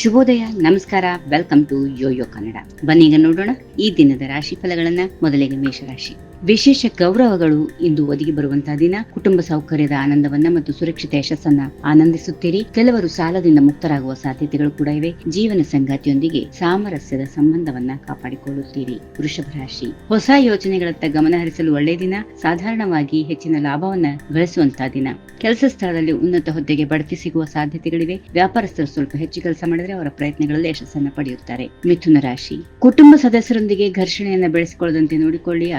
ಶುಭೋದಯ ನಮಸ್ಕಾರ welcome to Yoyo Kannada ಬನ್ನೀಗ ನೋಡೋಣ ಈ ದಿನದ ರಾಶಿ ಫಲಗಳನ್ನ ಮೊದಲಿಗೆ ಮೇಷರಾಶಿ. ವಿಶೇಷ ಗೌರವಗಳು ಇಂದು ಒದಗಿ ಬರುವಂತಹ ದಿನ. ಕುಟುಂಬ ಸೌಕರ್ಯದ ಆನಂದವನ್ನ ಮತ್ತು ಸುರಕ್ಷಿತ ಯಶಸ್ಸನ್ನ ಆನಂದಿಸುತ್ತೀರಿ. ಕೆಲವರು ಸಾಲದಿಂದ ಮುಕ್ತರಾಗುವ ಸಾಧ್ಯತೆಗಳು ಕೂಡ ಇವೆ. ಜೀವನ ಸಂಗಾತಿಯೊಂದಿಗೆ ಸಾಮರಸ್ಯದ ಸಂಬಂಧವನ್ನ ಕಾಪಾಡಿಕೊಳ್ಳುತ್ತೀರಿ. ವೃಷಭ ರಾಶಿ. ಹೊಸ ಯೋಜನೆಗಳತ್ತ ಗಮನ ಹರಿಸಲು ಒಳ್ಳೆಯ ದಿನ. ಸಾಧಾರಣವಾಗಿ ಹೆಚ್ಚಿನ ಲಾಭವನ್ನ ಗಳಿಸುವಂತಹ ದಿನ. ಕೆಲಸ ಸ್ಥಳದಲ್ಲಿ ಉನ್ನತ ಹುದ್ದೆಗೆ ಬಡ್ತಿ ಸಿಗುವ ಸಾಧ್ಯತೆಗಳಿವೆ. ವ್ಯಾಪಾರಸ್ಥರು ಸ್ವಲ್ಪ ಹೆಚ್ಚು ಕೆಲಸ ಮಾಡಿದರೆ ಅವರ ಪ್ರಯತ್ನಗಳಲ್ಲಿ ಯಶಸ್ಸನ್ನ ಪಡೆಯುತ್ತಾರೆ. ಮಿಥುನ ರಾಶಿ. ಕುಟುಂಬ ಸದಸ್ಯರೊಂದಿಗೆ ಘರ್ಷಣೆಯನ್ನ ಬೆಳೆಸಿಕೊಳ್ಳದಂತೆ ನೋಡಿಕೊಳ್ಳಿ.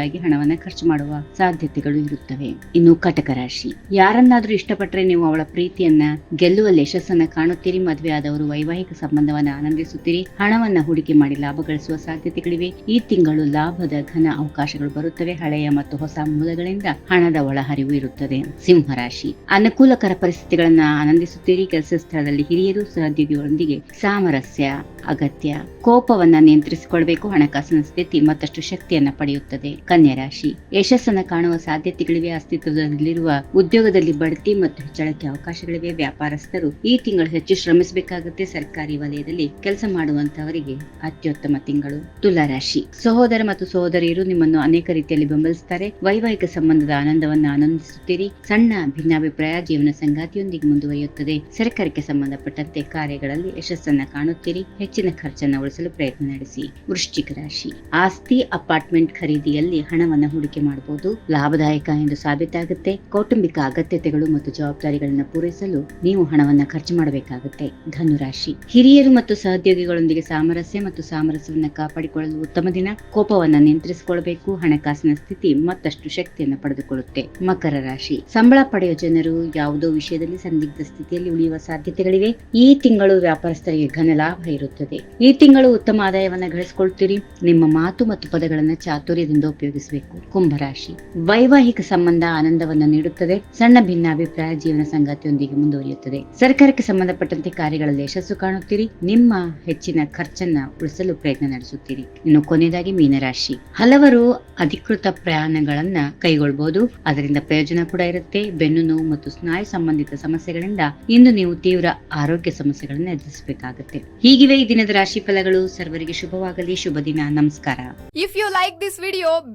ಅಗತ್ಯಗಳಿಗಾಗಿ ಹಣವನ್ನ ಖರ್ಚು ಮಾಡುವ ಸಾಧ್ಯತೆಗಳು ಇರುತ್ತವೆ. ಇನ್ನು ಕಟಕ ರಾಶಿ. ಯಾರನ್ನಾದ್ರೂ ಇಷ್ಟಪಟ್ಟರೆ ನೀವು ಅವಳ ಪ್ರೀತಿಯನ್ನ ಗೆಲ್ಲುವಲ್ಲಿ ಯಶಸ್ಸನ್ನ ಕಾಣುತ್ತೀರಿ, ಮದುವೆ ಆದವರು ವೈವಾಹಿಕ ಸಂಬಂಧವನ್ನ ಆನಂದಿಸುತ್ತೀರಿ, ಹಣವನ್ನ ಹೂಡಿಕೆ ಮಾಡಿ ಲಾಭ ಗಳಿಸುವ ಸಾಧ್ಯತೆಗಳಿವೆ. ಈ ತಿಂಗಳು ಲಾಭದ ಘನ ಅವಕಾಶಗಳು ಬರುತ್ತವೆ. ಹಳೆಯ ಮತ್ತು ಹೊಸ ಮೂಲಗಳಿಂದ ಹಣದ ಒಳಹರಿವು ಇರುತ್ತದೆ. ಸಿಂಹ ರಾಶಿ. ಅನುಕೂಲಕರ ಪರಿಸ್ಥಿತಿಗಳನ್ನ ಆನಂದಿಸುತ್ತೀರಿ. ಕೆಲಸ ಸ್ಥಳದಲ್ಲಿ ಹಿರಿಯರು ಸಹೋದ್ಯೋಗಿಗಳೊಂದಿಗೆ ಸಾಮರಸ್ಯ, ಅಗತ್ಯ ಕೋಪವನ್ನ ನಿಯಂತ್ರಿಸಿಕೊಳ್ಬೇಕು. ಹಣಕಾಸಿನ ಸ್ಥಿತಿ ಮತ್ತಷ್ಟು ಶಕ್ತಿಯನ್ನ ಪಡೆಯುತ್ತದೆ. ಕನ್ಯಾ ರಾಶಿ. ಯಶಸ್ಸನ್ನ ಕಾಣುವ ಸಾಧ್ಯತೆಗಳಿವೆ. ಅಸ್ತಿತ್ವದಲ್ಲಿರುವ ಉದ್ಯೋಗದಲ್ಲಿ ಬಡ್ತಿ ಮತ್ತು ಹೆಚ್ಚಳಕ್ಕೆ ಅವಕಾಶಗಳಿವೆ. ವ್ಯಾಪಾರಸ್ಥರು ಈ ತಿಂಗಳು ಹೆಚ್ಚು ಶ್ರಮಿಸಬೇಕಾಗುತ್ತೆ. ಸರ್ಕಾರಿ ವಲಯದಲ್ಲಿ ಕೆಲಸ ಮಾಡುವಂತವರಿಗೆ ಅತ್ಯುತ್ತಮ ತಿಂಗಳು. ತುಲಾ ರಾಶಿ. ಸಹೋದರ ಮತ್ತು ಸಹೋದರಿಯರು ನಿಮ್ಮನ್ನು ಅನೇಕ ರೀತಿಯಲ್ಲಿ ಬೆಂಬಲಿಸುತ್ತಾರೆ. ವೈವಾಹಿಕ ಸಂಬಂಧದ ಆನಂದವನ್ನ ಆನಂದಿಸುತ್ತೀರಿ. ಸಣ್ಣ ಭಿನ್ನಾಭಿಪ್ರಾಯ ಜೀವನ ಸಂಗಾತಿಯೊಂದಿಗೆ ಮುಂದುವರಿಯುತ್ತದೆ. ಸರ್ಕಾರಕ್ಕೆ ಸಂಬಂಧಪಟ್ಟಂತೆ ಕಾರ್ಯಗಳಲ್ಲಿ ಯಶಸ್ಸನ್ನ ಕಾಣುತ್ತೀರಿ. ಹೆಚ್ಚಿನ ಖರ್ಚನ್ನ ಉಳಿಸಲು ಪ್ರಯತ್ನ ನಡೆಸಿ. ವೃಶ್ಚಿಕ ರಾಶಿ. ಆಸ್ತಿ, ಅಪಾರ್ಟ್ಮೆಂಟ್ ಖರೀದಿಯಲ್ಲಿ ಹಣವನ್ನ ಹೂಡಿಕೆ ಮಾಡಬಹುದು. ಲಾಭದಾಯಕ ಎಂದು ಸಾಬೀತಾಗುತ್ತೆ. ಕೌಟುಂಬಿಕ ಅಗತ್ಯತೆಗಳು ಮತ್ತು ಜವಾಬ್ದಾರಿಗಳನ್ನು ಪೂರೈಸಲು ನೀವು ಹಣವನ್ನು ಖರ್ಚು ಮಾಡಬೇಕಾಗುತ್ತೆ. ಧನುರಾಶಿ. ಹಿರಿಯರು ಮತ್ತು ಸಹೋದ್ಯೋಗಿಗಳೊಂದಿಗೆ ಸಾಮರಸ್ಯ ಮತ್ತು ಸಾಮರಸ್ಯವನ್ನ ಕಾಪಾಡಿಕೊಳ್ಳಲು ಉತ್ತಮ ದಿನ. ಕೋಪವನ್ನು ನಿಯಂತ್ರಿಸಿಕೊಳ್ಳಬೇಕು ಹಣಕಾಸಿನ ಸ್ಥಿತಿ ಮತ್ತಷ್ಟು ಶಕ್ತಿಯನ್ನು ಪಡೆದುಕೊಳ್ಳುತ್ತೆ. ಮಕರ ರಾಶಿ. ಸಂಬಳ ಪಡೆಯುವ ಜನರು ಯಾವುದೋ ವಿಷಯದಲ್ಲಿ ಸಂದಿಗ್ಧ ಸ್ಥಿತಿಯಲ್ಲಿ ಉಳಿಯುವ ಸಾಧ್ಯತೆಗಳಿವೆ. ಈ ತಿಂಗಳು ವ್ಯಾಪಾರಸ್ಥರಿಗೆ ಘನ ಲಾಭ ಇರುತ್ತದೆ. ಈ ತಿಂಗಳು ಉತ್ತಮ ಆದಾಯವನ್ನು ಗಳಿಸಿಕೊಳ್ತೀರಿ. ನಿಮ್ಮ ಮಾತು ಮತ್ತು ಪದಗಳನ್ನು ಚಾತುರ್ಯದಿಂದ ಉಪಯೋಗಿಸಬೇಕು. ಕುಂಭರಾಶಿ ವೈವಾಹಿಕ ಸಂಬಂಧ ಆನಂದವನ್ನ ನೀಡುತ್ತದೆ. ಸಣ್ಣ ಭಿನ್ನಾಭಿಪ್ರಾಯ ಜೀವನ ಸಂಗಾತಿಯೊಂದಿಗೆ ಮುಂದುವರಿಯುತ್ತದೆ. ಸರ್ಕಾರಕ್ಕೆ ಸಂಬಂಧಪಟ್ಟಂತೆ ಕಾರ್ಯಗಳಲ್ಲಿ ಯಶಸ್ಸು ಕಾಣುತ್ತೀರಿ. ನಿಮ್ಮ ಹೆಚ್ಚಿನ ಖರ್ಚನ್ನ ಉಳಿಸಲು ಪ್ರಯತ್ನ ನಡೆಸುತ್ತೀರಿ. ಇನ್ನು ಕೊನೆಯದಾಗಿ ಮೀನರಾಶಿ. ಹಲವರು ಅಧಿಕೃತ ಪ್ರಯಾಣಗಳನ್ನ ಕೈಗೊಳ್ಳಬಹುದು ಅದರಿಂದ ಪ್ರಯೋಜನ ಕೂಡ ಇರುತ್ತೆ. ಬೆನ್ನು ನೋವು ಮತ್ತು ಸ್ನಾಯು ಸಂಬಂಧಿತ ಸಮಸ್ಯೆಗಳಿಂದ ಇಂದು ನೀವು ತೀವ್ರ ಆರೋಗ್ಯ ಸಮಸ್ಯೆಗಳನ್ನು ಎದುರಿಸಬೇಕಾಗುತ್ತೆ. ಹೀಗಿವೆ ಈ ದಿನದ ರಾಶಿ ಫಲಗಳು. ಸರ್ವರಿಗೆ ಶುಭವಾಗಲಿ. ಶುಭ ದಿನ. ನಮಸ್ಕಾರ. If you like this video